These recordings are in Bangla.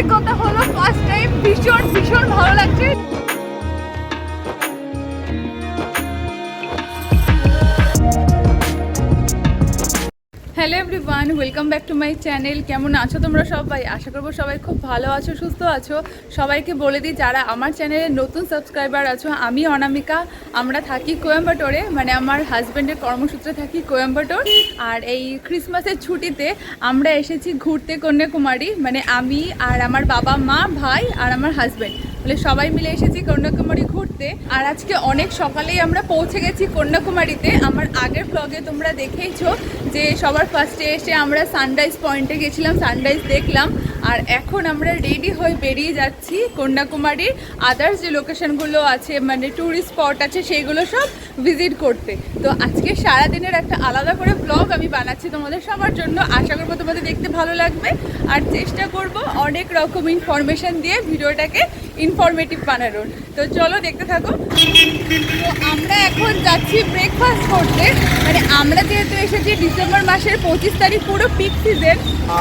অভিজ্ঞতা হলো ফার্স্ট টাইম ভীষণ ভীষণ ভালো লাগছে। Hello everyone, welcome back to my channel. কেমন আছো তোমরা সবাই? আশা করব সবাই খুব ভালো আছো, সুস্থ আছো। সবাইকে বলে দিই, যারা আমার চ্যানেলে নতুন সাবস্ক্রাইবার আছো, আমি অনামিকা। আমরা থাকি কোয়েম্বাটোরে মানে আমার হাজব্যান্ডের কর্মসূত্রে থাকি কোয়েম্বাটোর। আর এই ক্রিসমাসের ছুটিতে আমরা এসেছি ঘুরতে কন্যাকুমারী। মানে আমি আর আমার বাবা, মা, ভাই আর আমার হাজব্যান্ড বলে সবাই মিলে এসেছি কন্যাকুমারী ঘুরতে। আর আজকে অনেক সকালেই আমরা পৌঁছে গেছি কন্যাকুমারীতে। আমার আগের ব্লগে তোমরা দেখেইছো যে সবার ফার্স্টে এসে আমরা সানরাইজ পয়েন্টে গেছিলাম সানরাইজ দেখলাম। আর এখন আমরা রেডি হয়ে বেরিয়ে যাচ্ছি কন্যাকুমারীর আদার্স যে লোকেশনগুলো আছে মানে ট্যুরিস্ট স্পট আছে, সেইগুলো সব ভিজিট করতে। তো আজকে সারাদিনের একটা আলাদা করে ব্লগ আমি বানাচ্ছি তোমাদের সবার জন্য। আশা করব তোমাদের দেখতে ভালো লাগবে। আর চেষ্টা করব অনেক রকম ইনফরমেশন দিয়ে ভিডিওটাকে ইনফরমেটিভ বানানোর। তো চলো দেখতে থাকো। তো আমরা এখন যাচ্ছি ব্রেকফাস্ট করতে। মানে আমরা যেহেতু এসেছি ডিসেম্বর মাসের পঁচিশ তারিখ পুরো পিক সিজন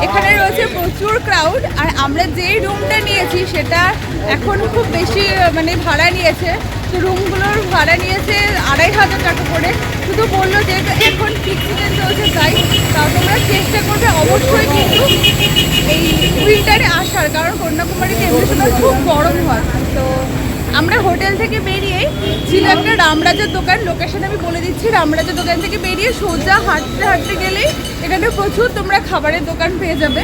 এখানে রয়েছে প্রচুর ক্রাউড আর আমরা যেই রুমটা নিয়েছি সেটা এখন খুব বেশি মানে ভাড়া নিয়েছে। তো রুমগুলোর ভাড়া নিয়েছে আড়াই হাজার টাকা করে। শুধু বলল যে এখন পিক সিজন চলছে তাই তা তোমরা চেষ্টা করবে অবশ্যই কিন্তু এই উইন্টারে আসার, কারণ কন্যাকুমারীতে এমনি সময় খুব গরম হয়। তো আমরা হোটেল থেকে বেরিয়ে ছিল একটা রামরাজার দোকান। লোকেশন আমি বলে দিচ্ছি, রামরাজার দোকান থেকে বেরিয়ে সোজা হাঁটতে হাঁটতে গেলেই এখানে প্রচুর তোমরা খাবারের দোকান পেয়ে যাবে।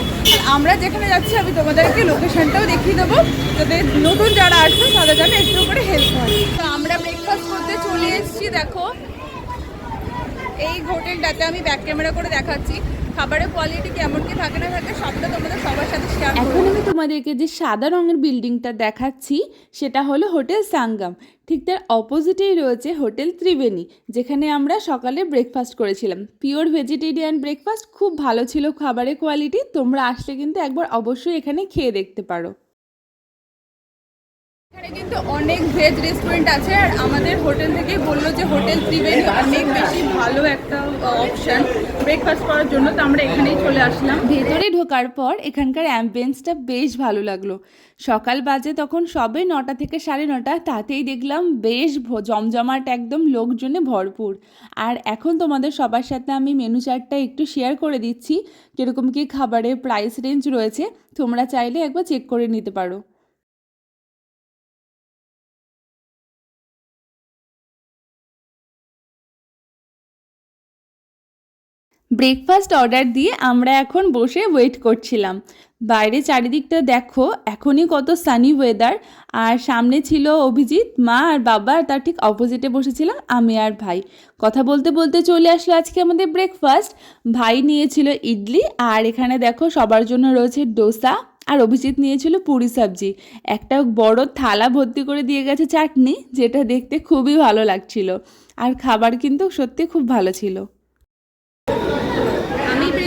আমরা যেখানে যাচ্ছি, আমি তোমাদেরকে লোকেশনটাও দেখিয়ে দেবো। যাতে নতুন যারা আসবে তাদের যেন একটু করে হেল্প হয়। তো আমরা ব্রেকফাস্ট করতে চলে এসেছি, দেখো। এই হোটেলটাতে আমি ব্যাক ক্যামেরা করে দেখাচ্ছি। খাবারের কোয়ালিটি কেমন কি থাকে না থাকে, সবটা তোমাদের সবার সাথে শেয়ার এখন আমি তোমাদেরকে যে সাদা রঙের বিল্ডিংটা দেখাচ্ছি, সেটা হলো হোটেল সাঙ্গাম। ঠিক তার অপোজিটেই রয়েছে হোটেল ত্রিবেণী, যেখানে আমরা সকালে ব্রেকফাস্ট করেছিলাম। পিওর ভেজিটেরিয়ান ব্রেকফাস্ট খুব ভালো ছিল খাবারের কোয়ালিটি তোমরা আসলে কিন্তু একবার অবশ্যই এখানে খেয়ে দেখতে পারো। এখানে কিন্তু অনেক ভেজ রেস্টুরেন্ট আছে আর আমাদের হোটেল থেকে বলল যে হোটেল ত্রিবেণী অনেক বেশি ভালো একটা অপশন ব্রেকফাস্ট করার জন্য, তো আমরা এখানেই চলে আসলাম। ভেতরে ঢোকার পর এখানকার অ্যাম্বিয়েন্সটা বেশ ভালো লাগল। সকাল বাজে তখন সবে নটা থেকে সাড়ে নটা, তাতেই দেখলাম বেশ জমজমাট একদম লোকজনে ভরপুর। আর এখন তোমাদের সবার সাথে আমি মেনু চার্টটা একটু শেয়ার করে দিচ্ছি, কীরকম কী খাবারের প্রাইস রেঞ্জ রয়েছে, তোমরা চাইলে একবার চেক করে নিতে পারো। ব্রেকফাস্ট অর্ডার দিয়ে আমরা এখন বসে ওয়েট করছিলাম। বাইরে চারিদিকটা দেখো, এখনই কত সানি ওয়েদার আর সামনে ছিল অভিজিৎ, মা আর বাবা, আর তার ঠিক অপোজিটে বসেছিলাম আমি আর ভাই। কথা বলতে বলতে চলে আসলো আজকে আমাদের ব্রেকফাস্ট ভাই নিয়েছিল ইডলি, আর এখানে দেখো সবার জন্য রয়েছে ডোসা, আর অভিজিৎ নিয়েছিল পুরি সবজি। একটা বড় থালা ভর্তি করে দিয়ে গেছে চাটনি, যেটা দেখতে খুবই ভালো লাগছিল। আর খাবার কিন্তু সত্যি খুব ভালো ছিল।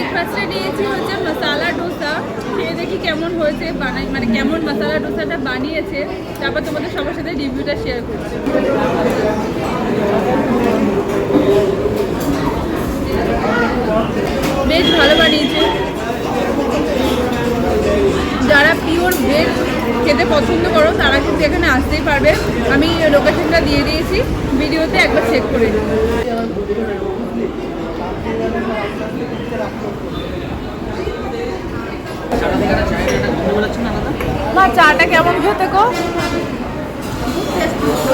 ব্রেকফাস্টে নিয়েছি হচ্ছে মশালা ডোসা খেয়ে দেখি কেমন হয়েছে, বানাই মানে কেমন মশালা ডোসাটা বানিয়েছে। তারপর তোমাদের সবার সাথে রিভিউটা শেয়ার করছি। বেশ ভালো বানিয়েছে। যারা পিওর ভেজ খেতে পছন্দ করো, তারা কিন্তু এখানে আসতেই পারবে। আমি লোকেশনটা দিয়ে দিয়েছি। ভিডিওতে একবার চেক করে নিন মা, চাটা কেমন খেতে গো?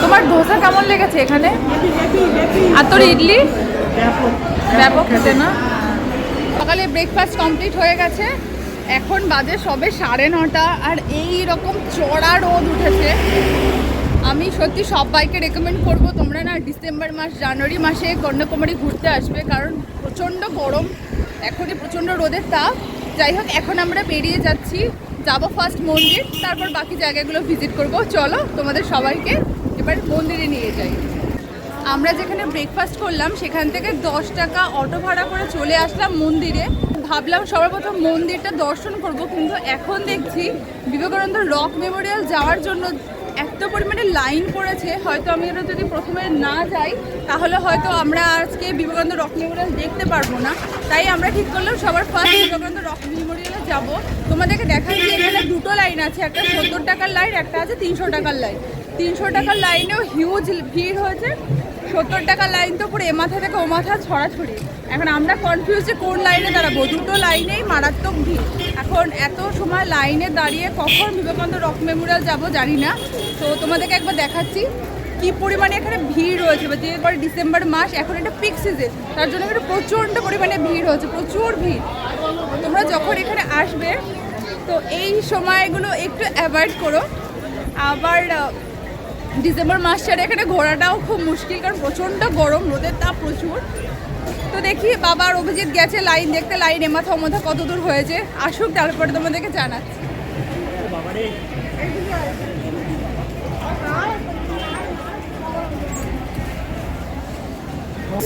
তোমার ডোসা কেমন লেগেছে এখানে? আর তোর ইডলি? ব্যাপক খেতে না? সকালে ব্রেকফাস্ট কমপ্লিট হয়ে গেছে। এখন বাজে সবে সাড়ে নটা, আর এই রকম চড়া রোদ উঠেছে। আমি সত্যি সবাইকে রেকমেন্ড করব, তোমরা না ডিসেম্বর মাস জানুয়ারি মাসে কন্যাকুমারী ঘুরতে আসবে, কারণ প্রচণ্ড গরম, এখনই প্রচণ্ড রোদের তাপ। যাই হোক, এখন আমরা বেরিয়ে যাচ্ছি। যাব ফার্স্ট মন্দির, তারপর বাকি জায়গাগুলো ভিজিট করব। চলো, তোমাদের সবাইকে এবার মন্দিরে নিয়ে যাই। আমরা যেখানে ব্রেকফাস্ট করলাম, সেখান থেকে দশ টাকা অটো ভাড়া করে চলে আসলাম মন্দিরে। ভাবলাম সবার প্রথম মন্দিরটা দর্শন করব, কিন্তু এখন দেখছি বিবেকানন্দ রক মেমোরিয়াল যাওয়ার জন্য এত পরিমাণে লাইন পড়েছে, হয়তো আমি যদি প্রথমে না যাই, তাহলে হয়তো আমরা আজকে বিবেকানন্দ রক মেমোরিয়াল দেখতে পারব না। তাই আমরা ঠিক করলাম সবার ফার্স্ট বিবেকানন্দ রক মেমোরিয়ালে যাব। তোমাদেরকে দেখাই যে এখানে দুটো লাইন আছে, একটা সত্তর টাকার লাইন একটা আছে তিনশো টাকার লাইন তিনশো টাকার লাইনেও হিউজ ভিড় হয়েছে। সত্তর টাকার লাইন তো পুরো এ মাথা থেকে ও মাথা ছড়াছড়ি। এখন আমরা কনফিউজ যে কোন লাইনে দাঁড়াবো? দুটো লাইনেই মারাত্মক ভিড়। এখন এত সময় লাইনে দাঁড়িয়ে কখন বিবেকানন্দ রক মেমোরিয়াল যাব জানি না। তো তোমাদেরকে একবার দেখাচ্ছি কি পরিমাণে এখানে ভিড় রয়েছে বা যেরপর ডিসেম্বর মাস, এখন এটা পিক সিজন তার জন্য এখানে প্রচণ্ড পরিমাণে ভিড় হচ্ছে, প্রচুর ভিড়। তোমরা যখন এখানে আসবে, তো এই সময়গুলো একটু অ্যাভয়েড করো। আবার ডিসেম্বর মাস ছাড়া এখানে ঘোরাটাও খুব মুশকিল, কারণ প্রচণ্ড গরম, রোদের তাপ প্রচুর। তো দেখি বাবার অভিজিৎ গেছে লাইন দেখতে, লাইন এমাথা ওমাথা কত দূর হয়েছে। আসুক, তারপরে তোমাদেরকে জানাচ্ছি।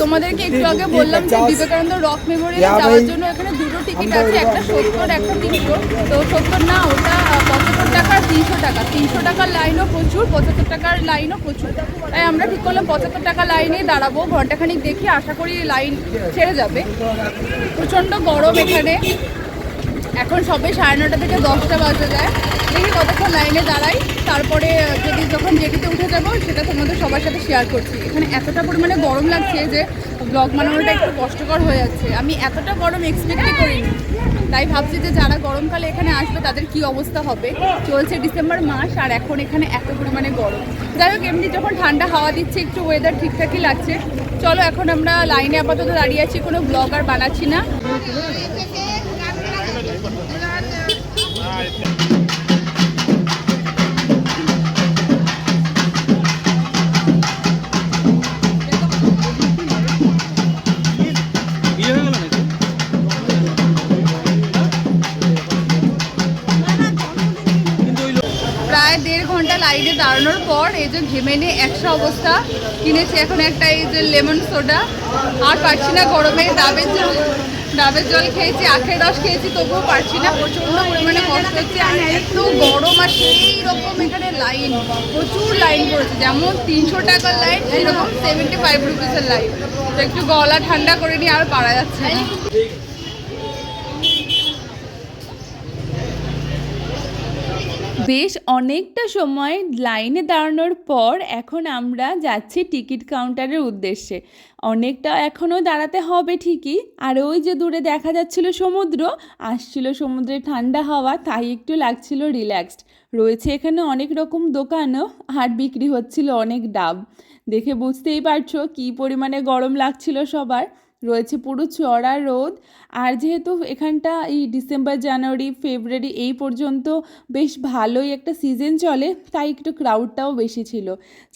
তোমাদেরকে একটু আগে বললাম যে বিবেকানন্দ রক মেমোরিয়াল যাওয়ার জন্য এখানে দুটো টিকিট আছে একটা সত্তর একটা তিনশো। তো সত্তর না ওটা পঁচাত্তর টাকা তিনশো টাকা। তিনশো টাকার লাইনও প্রচুর পঁচাত্তর টাকার লাইনও প্রচুর। তাই আমরা ঠিক করলাম পঁচাত্তর টাকা লাইনেই দাঁড়াবো। ঘন্টাখানিক দেখি আশা করি লাইন ছেড়ে যাবে। প্রচণ্ড গরম এখানে। এখন সবে সাড়ে নটা থেকে দশটা বাজে যায়। দেখি কতক্ষণ লাইনে দাঁড়াই। তারপরে যদি যখন জেটিতে উঠে যাব, সেটা তোমাদের সবার সাথে শেয়ার করছি। এখানে এতটা পরিমাণে গরম লাগছে যে ব্লগ বানানোটা একটু কষ্টকর হয়ে যাচ্ছে। আমি এতটা গরম এক্সপেক্টই করিনি। তাই ভাবছি যে যারা গরমকালে এখানে আসবে, তাদের কি অবস্থা হবে? চলছে ডিসেম্বর মাস, আর এখন এখানে এত পরিমাণে গরম। যাই হোক, এমনি যখন ঠান্ডা হাওয়া দিচ্ছে, একটু ওয়েদার ঠিকঠাকই লাগছে। চলো, এখন আমরা লাইনে আপাতত দাঁড়িয়ে আছি। কোনো ব্লগ আর বানাচ্ছি না। পর এই যে ঘেমে নিয়ে একশো অবস্থা কিনেছি। এখন একটা এই যে লেমন সোডা। আর পারছি না গরমে। ডাবের জল ডাবের জল খেয়েছি, আখের রস খেয়েছি, তবুও পারছি না। প্রচণ্ড পরিমাণে কষ্ট হচ্ছে। আর এত গরম আর সেই রকম এখানে লাইন প্রচুর লাইন পড়েছে। যেমন তিনশো টাকার লাইন সেরকম সেভেন্টি ফাইভ রুপিসের লাইন তো একটু গলা ঠান্ডা করে নিয়ে আর পারা যাচ্ছে না। বেশ অনেকটা সময় লাইনে দাঁড়ানোর পর এখন আমরা যাচ্ছি টিকিট কাউন্টারের উদ্দেশ্যে। অনেকটা এখনও দাঁড়াতে হবে ঠিকই। আর ওই যে দূরে দেখা যাচ্ছিল সমুদ্র, আসছিল সমুদ্রের ঠান্ডা হাওয়া, তাই একটু লাগছিল রিল্যাক্সড রয়েছে এখানে অনেক রকম দোকানও, আর বিক্রি হচ্ছিল অনেক ডাব। দেখে বুঝতেই পারছ কী পরিমাণে গরম লাগছিল সবার। রয়েছে পুরো চড়া রোদ। আর যেহেতু এখানটা এই ডিসেম্বর জানুয়ারি ফেব্রুয়ারি এই পর্যন্ত বেশ ভালোই একটা সিজন চলে, তাই একটু ক্রাউডটাও বেশি ছিল।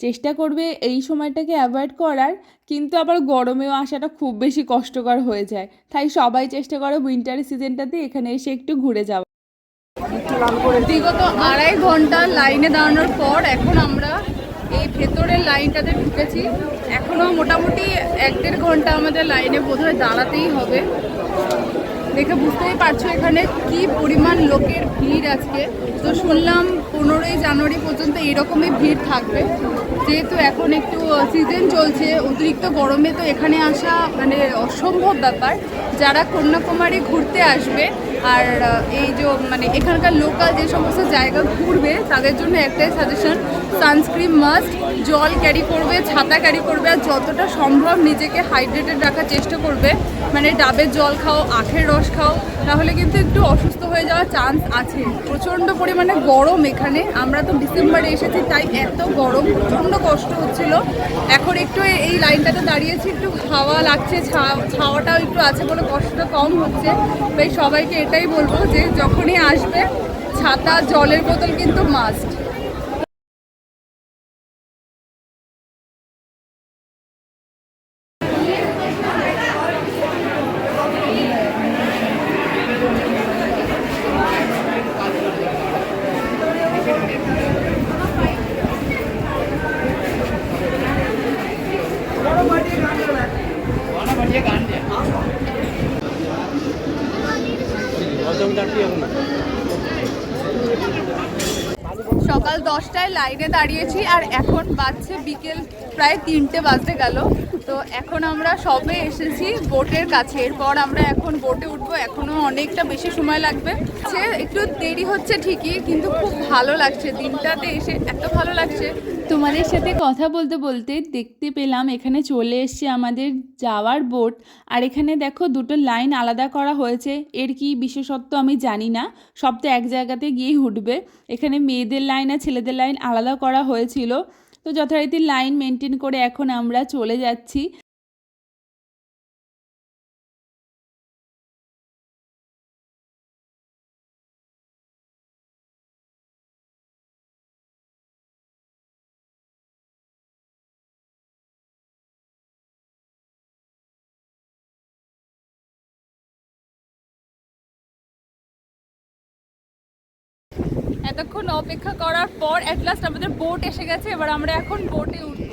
চেষ্টা করবে এই সময়টাকে অ্যাভয়েড করার, কিন্তু আবার গরমেও আসাটা খুব বেশি কষ্টকর হয়ে যায়। তাই সবাই চেষ্টা করে উইন্টার সিজনটাতে এখানে এসে একটু ঘুরে যাওয়া বিগত আড়াই ঘণ্টা লাইনে দাঁড়ানোর পর এখন আমরা এই ভেতরের লাইনটাতে ঢুকেছি। এখনও মোটামুটি এক দেড় ঘণ্টা আমাদের লাইনে বোধহয় দাঁড়াতেই হবে। দেখে বুঝতেই পারছ এখানে কি পরিমাণ লোকের ভিড় আজকে। তো শুনলাম পনেরোই জানুয়ারি পর্যন্ত এরকমই ভিড় থাকবে। যেহেতু এখন একটু সিজন চলছে, অতিরিক্ত গরমে তো এখানে আসা মানে অসম্ভব ব্যাপার। যারা কন্যাকুমারী ঘুরতে আসবে আর এই যে মানে এখানকার লোকাল যে সমস্ত জায়গা ঘুরবে, তাদের জন্য একটাই সাজেশন সানস্ক্রিন মাস্ট জল ক্যারি করবে, ছাতা ক্যারি করবে আর যতটা সম্ভব নিজেকে হাইড্রেটেড রাখার চেষ্টা করবে। মানে ডাবের জল খাও, আখের রস খাও তাহলে কিন্তু একটু অসুস্থ হয়ে যাওয়ার চান্স আছে। প্রচণ্ড পরিমাণে গরম এখানে। আমরা তো ডিসেম্বরে এসেছি, তাই এত গরম, প্রচণ্ড কষ্ট হচ্ছিল। এখন একটু এই লাইনটাতে দাঁড়িয়েছি, একটু হাওয়া লাগছে ছাওয়াটাও একটু আছে বলে কষ্টটা কম হচ্ছে। তাই সবাইকে এটাই বলব যে যখনই আসবে, ছাতা, জলের বোতল কিন্তু মাস্ট লাইনে দাঁড়িয়েছি আর এখন বাজছে বিকেল প্রায় তিনটে বাজতে গেল। তো এখন আমরা সবে এসেছি বোটের কাছে। এরপর আমরা এখন বোটে উঠবো। এখনও অনেকটা বেশি সময় লাগবে। সে একটু দেরি হচ্ছে ঠিকই, কিন্তু খুব ভালো লাগছে। দিনটাতে এসে এত ভালো লাগছে। তোমাদের সাথে কথা বলতে বলতে দেখতে পেলাম, এখানে চলে এসছে আমাদের যাওয়ার বোট। আর এখানে দেখো দুটো লাইন আলাদা করা হয়েছে। এর কি বিশেষত্ব আমি জানি না। সব তো এক জায়গাতে গিয়েই উঠবে। এখানে মেয়েদের লাইন আর ছেলেদের লাইন আলাদা করা হয়েছিল। তো যথারীতি লাইন মেনটেন করে এখন আমরা চলে যাচ্ছি। এতক্ষণ অপেক্ষা করার পর অ্যাট লাস্ট আমাদের বোট এসে গেছে, এবার আমরা এখন বোটে উঠবো।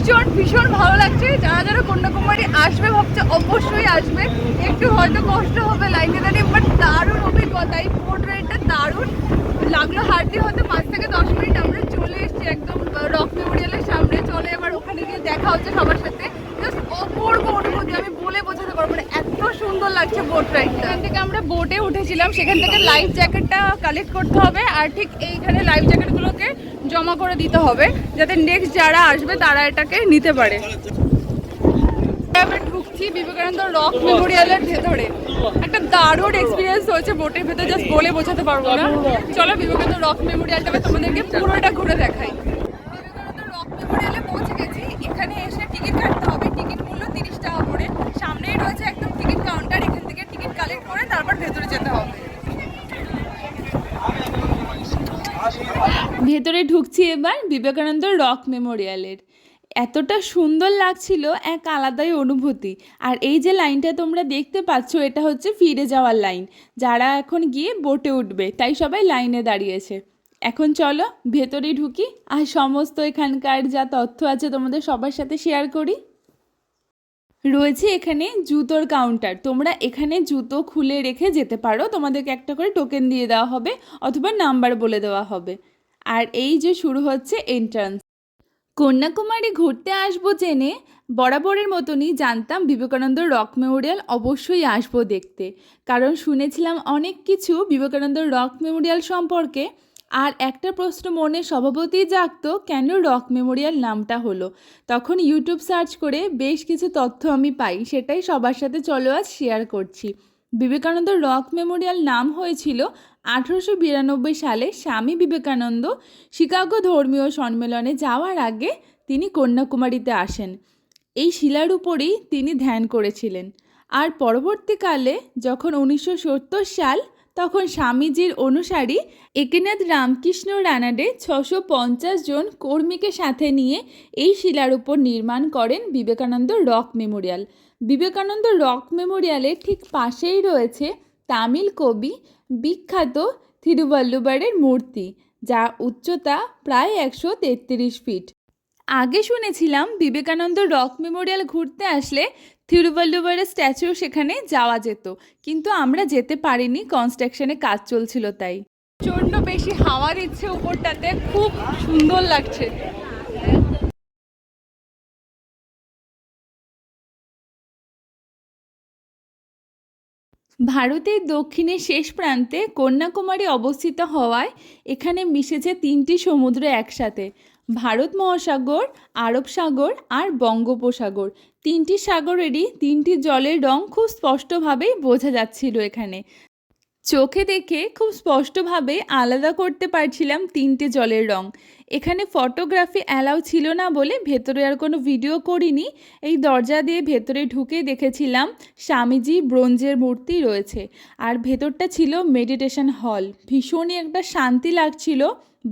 ভীষণ ভীষণ ভালো লাগছে। যারা যারা কন্যাকুমারী আসবে, ভাবছে অবশ্যই আসবে। একটু হয়তো কষ্ট হবে লাইনে দাঁড়িয়ে বাট দারুণ অভিজ্ঞতা। এই রাইডটা দারুণ। লাগল হাঁটতে হয়তো পাঁচ থেকে দশ মিনিট আমরা চলে এসেছি একদম রক মেমোরিয়ালের সামনে। চলে এবার ওখানে গিয়ে দেখা হচ্ছে সবার সাথে। জাস্ট অপূর্ব অনুভূতি, আমি বলে বোঝাতে পারব না। সুন্দর লাগছে বোট রাইডটা এখান থেকে আমরা বোটে উঠেছিলাম, সেখান থেকে লাইফ জ্যাকেটটা কালেক্ট করতে হবে, আর ঠিক এইখানে লাইফ জ্যাকেটগুলোকে জমা করে দিতে হবে, যাতে নেক্সট যারা আসবে তারা এটাকে নিতে পারে। ঢুকছি বিবেকানন্দ রক মেমোরিয়ালের ভেতরে। একটা দারুণ এক্সপিরিয়েন্স হয়েছে বোটের ভেতরে জাস্ট বলে বোঝাতে পারব না। চলো বিবেকানন্দ রক মেমোরিয়ালটাকে তোমাদেরকে পুরোটা ঘুরে দেখাই বিবেকানন্দ রক মেমোরিয়ালে পৌঁছে গেছি এখানে এসে টিকিট কাটতে হবে টিকিট মূল্য তিরিশ টাকা করে সামনেই রয়েছে একদম টিকিট কাউন্টার এখান থেকে টিকিট কালেক্ট করে তারপর ভেতরে যেতে হবে ভেতরে ঢুকছি এবার বিবেকানন্দ রক মেমোরিয়ালের। এতটা সুন্দর লাগছিল এক আলাদাই অনুভূতি। আর এই যে লাইনটা তোমরা দেখতে পাচ্ছ, এটা হচ্ছে ফিরে যাওয়ার লাইন। যারা এখন গিয়ে বোটে উঠবে, তাই সবাই লাইনে দাঁড়িয়েছে। এখন চলো ভেতরে ঢুকি। আর সমস্ত এখানকার যা তথ্য আছে তোমাদের সবার সাথে শেয়ার করি। রয়েছে এখানে জুতোর কাউন্টার তোমরা এখানে জুতো খুলে রেখে যেতে পারো। তোমাদেরকে একটা করে টোকেন দিয়ে দেওয়া হবে, অথবা নাম্বার বলে দেওয়া হবে। আর এই যে শুরু হচ্ছে এন্ট্রান্স কন্যাকুমারী ঘুরতে আসব জেনে বরাবরের মতনই জানতাম বিবেকানন্দ রক মেমোরিয়াল অবশ্যই আসব দেখতে। কারণ শুনেছিলাম অনেক কিছু বিবেকানন্দ রক মেমোরিয়াল সম্পর্কে। আর একটা প্রশ্ন মনে স্বভাবতই জাগত, কেন রক মেমোরিয়াল নামটা হলো? তখন ইউটিউব সার্চ করে বেশ কিছু তথ্য আমি পাই, সেটাই সবার সাথে চলো আজ শেয়ার করছি। বিবেকানন্দ রক মেমোরিয়াল নাম হয়েছিল আঠেরোশো বিরানব্বই সালে স্বামী বিবেকানন্দ শিকাগো ধর্মীয় সম্মেলনে যাওয়ার আগে তিনি কন্যাকুমারীতে আসেন। এই শিলার উপরেই তিনি ধ্যান করেছিলেন। আর পরবর্তীকালে যখন উনিশশো সত্তর সাল, তখন স্বামীজির অনুসারী একেনাথ রামকৃষ্ণ রানাডে ছশো পঞ্চাশ জন কর্মীকে সাথে নিয়ে এই শিলার উপর নির্মাণ করেন Vivekananda rock memorial. Vivekananda rock মেমোরিয়ালের ঠিক পাশেই রয়েছে তামিল কবি বিখ্যাত থিরুবল্লুবারের মূর্তি যার উচ্চতা প্রায় একশো তেত্রিশ ফিট। আগে শুনেছিলাম বিবেকানন্দ রক মেমোরিয়াল ঘুরতে আসলে থিরুবল্লুবারের স্ট্যাচু সেখানে যাওয়া যেত, কিন্তু আমরা যেতে পারিনি, কনস্ট্রাকশনে কাজ চলছিল তাই। প্রচণ্ড বেশি হাওয়া দিচ্ছে উপরটাতে, খুব সুন্দর লাগছে। ভারতের দক্ষিণের শেষ প্রান্তে কন্যাকুমারী অবস্থিত হওয়ায় এখানে মিশেছে তিনটি সমুদ্র একসাথে। ভারত মহাসাগর, আরব সাগর আর বঙ্গোপসাগর। তিনটি সাগরেরই তিনটি জলের রং খুব স্পষ্টভাবেই বোঝা যাচ্ছিল এখানে। চোখে দেখে খুব স্পষ্টভাবে আলাদা করতে পারছিলাম তিনটে জলের রং। এখানে ফটোগ্রাফি অ্যালাউ ছিল না বলে ভেতরে আর কোনো ভিডিও করিনি। এই দরজা দিয়ে ভেতরে ঢুকে দেখেছিলাম স্বামীজি ব্রোঞ্জের মূর্তি রয়েছে। আর ভেতরটা ছিল মেডিটেশন হল ভীষণই একটা শান্তি লাগছিল।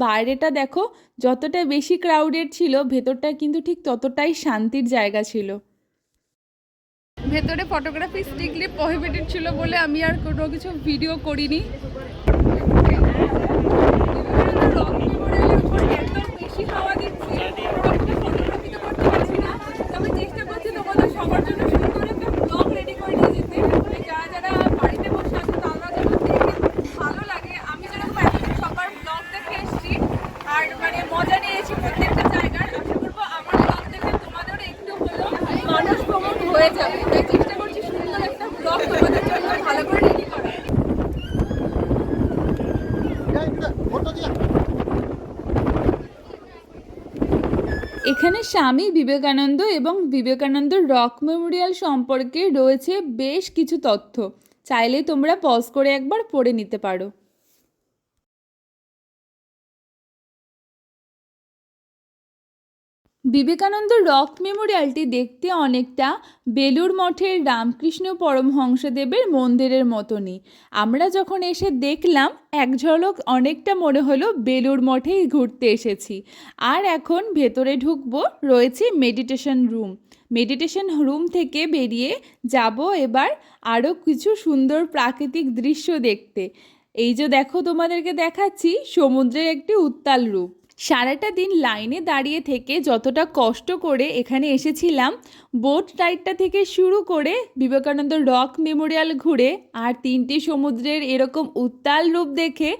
বাইরেটা দেখো, যতটা বেশি ক্রাউডেড ছিল, ভেতরটা কিন্তু ঠিক ততটাই শান্তির জায়গা ছিল। ভেতরে ফটোগ্রাফি স্ট্রিক্টলি প্রহিবিটেড ছিল বলে আমি আর কোনো কিছু ভিডিও করিনি রক মেমোরিয়ালের উপর এত বেশি হাওয়া দিচ্ছে ফটোগ্রাফি তো করতে পারছি না তবে চেষ্টা করছি তোমাদের সবার জন্য সুন্দর একটা ব্লগ রেডি করে নিয়ে যেতে যারা যারা বাড়িতে বসে আছে তারা যেন দেখে ভালো লাগে আমি যেরকম এতদিন সবার ব্লগ দেখে এসেছি আর মানে মজা নিয়েছি প্রত্যেকটা জায়গার আশা করব আমার ব্লগ দেখে তোমাদেরও একটু হলেও মানুষ ভ্রমণ হয়ে যাবে তাই চেষ্টা করছি সুন্দর একটা ব্লগ তোমাদের জন্য ভালো করে রেডি করার এখানে স্বামী বিবেকানন্দ এবং বিবেকানন্দ রক মেমোরিয়াল সম্পর্কে রয়েছে বেশ কিছু তথ্য। চাইলে তোমরা পজ করে একবার পড়ে নিতে পারো। বিবেকানন্দ রক মেমোরিয়ালটি দেখতে অনেকটা বেলুর মঠের রামকৃষ্ণ পরমহংসদেবের মন্দিরের মতনই। আমরা যখন এসে দেখলাম, এক ঝলক অনেকটা মনে হলো বেলুর মঠেই ঘুরতে এসেছি। আর এখন ভেতরে ঢুকবো, রয়েছে মেডিটেশন রুম। মেডিটেশন রুম থেকে বেরিয়ে যাব এবার আরও কিছু সুন্দর প্রাকৃতিক দৃশ্য দেখতে। এই যে দেখো তোমাদেরকে দেখাচ্ছি, সমুদ্রের একটি উত্তাল রূপ। সারাটা দিন লাইনে দাঁড়িয়ে থেকে যতটা কষ্ট করে এখানে এসেছিলাম, বোট রাইডটা থেকে শুরু করে বিবেকানন্দ রক মেমোরিয়াল ঘুরে আর তিনটি সমুদ্রের এরকম উত্তাল রূপ দেখে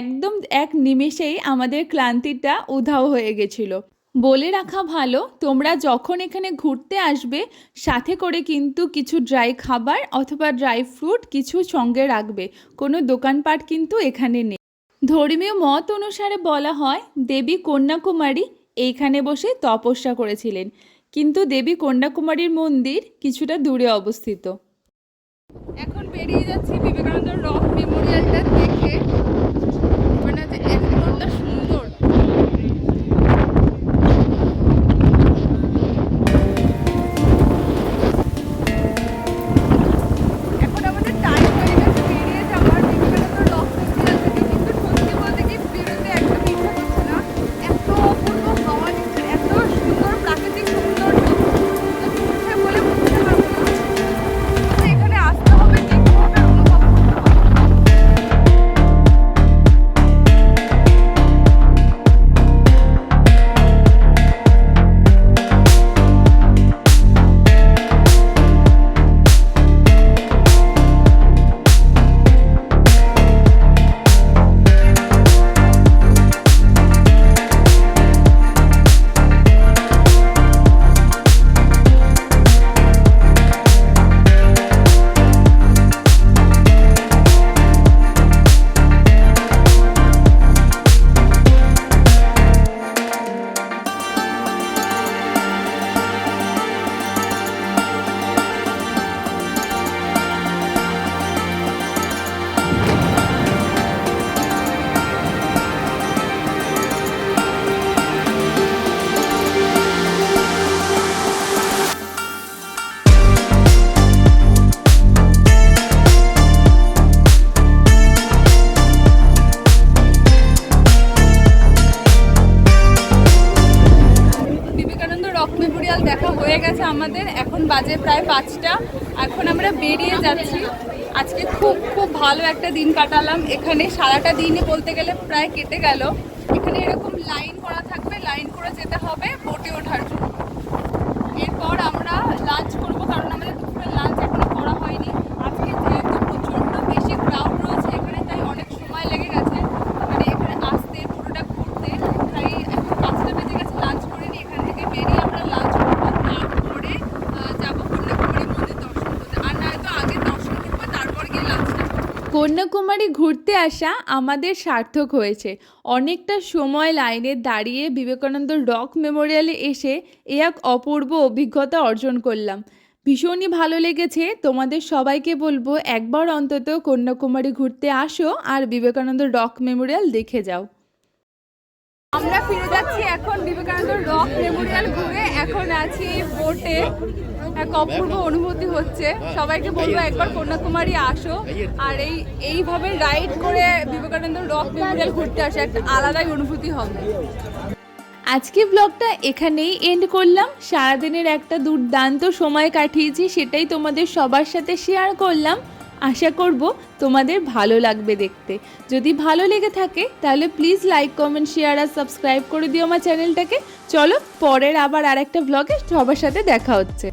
একদম এক নিমেষেই আমাদের ক্লান্তিটা উধাও হয়ে গেছিল। বলে রাখা ভালো, তোমরা যখন এখানে ঘুরতে আসবে, সাথে করে কিন্তু কিছু ড্রাই খাবার অথবা ড্রাই ফ্রুট কিছু সঙ্গে রাখবে। কোনো দোকানপাট কিন্তু এখানে নেই। ধর্মীয় মত অনুসারে বলা হয়, দেবী কন্যাকুমারী এইখানে বসে তপস্যা করেছিলেন। কিন্তু দেবী কন্যাকুমারীর মন্দির কিছুটা দূরে অবস্থিত। এখন বেরিয়ে যাচ্ছি বিবেকানন্দ রক মেমোরিয়ালটা দেখে। মানে এতটা সুন্দর কাটালাম এখানে সারাটা দিনে বলতে গেলে প্রায় কেটে গেল। এখানে এরকম লাইন করা থাকবে, লাইন করে যেতে হবে, বোটে ওঠার জন্য। এরপর আমরা লাঞ্চ করব, কারণ আমাদের দুপুরের লাঞ্চ এখনও করা হয়নি আজকে যেহেতু প্রচণ্ড বেশি ক্রাউড রয়েছে এখানে তাই অনেক সময় লেগে গেছে মানে এখানে আসতে পুরোটা ঘুরতে তাই এখন পাঁচটা বেজে গেছে লাঞ্চ করিনি এখান থেকে বেরিয়ে আমরা লাঞ্চ করব তারপরে আহ, যাব কন্যাকুমারী মন্দির দর্শন করতে আর নয়তো আগে দর্শন করব তারপর গিয়ে লাঞ্চটা করব কন্যাকুমারী ঘুরতে আসা আমাদের সার্থক হয়েছে। অনেকটা সময় লাইনে দাঁড়িয়ে বিবেকানন্দ রক মেমোরিয়ালে এসে এ এক অপূর্ব অভিজ্ঞতা অর্জন করলাম। ভীষণই ভালো লেগেছে। তোমাদের সবাইকে বলব, একবার অন্তত কন্যাকুমারী ঘুরতে আসো আর বিবেকানন্দ রক মেমোরিয়াল দেখে যাও। আমরা ফিরে যাচ্ছি এখন বিবেকানন্দ রক মেমোরিয়াল ঘুরে। এখন আছি বোটে এক অপূর্ব অনুভূতি হচ্ছে। সবাইকে বলব একবার কন্যাকুমারী আসো। আর এই, এইভাবে রাইড করে বিবেকানন্দ রক মেমোরিয়াল ঘুরতে আসো একটা আলাদাই অনুভূতি হবে। আজকে ব্লগটা এখানেই এন্ড করলাম। সারাদিনের একটা দুর্দান্ত সময় কাটিয়েছি, সেটাই তোমাদের সবার সাথে শেয়ার করলাম। আশা করব তোমাদের ভালো লাগবে দেখতে। যদি ভালো লেগে থাকে, তাহলে প্লিজ লাইক কমেন্ট শেয়ার আর সাবস্ক্রাইব করে দিও আমার চ্যানেলটাকে চলো পরের আবার আরেকটা ব্লগে সবার সাথে দেখা হচ্ছে।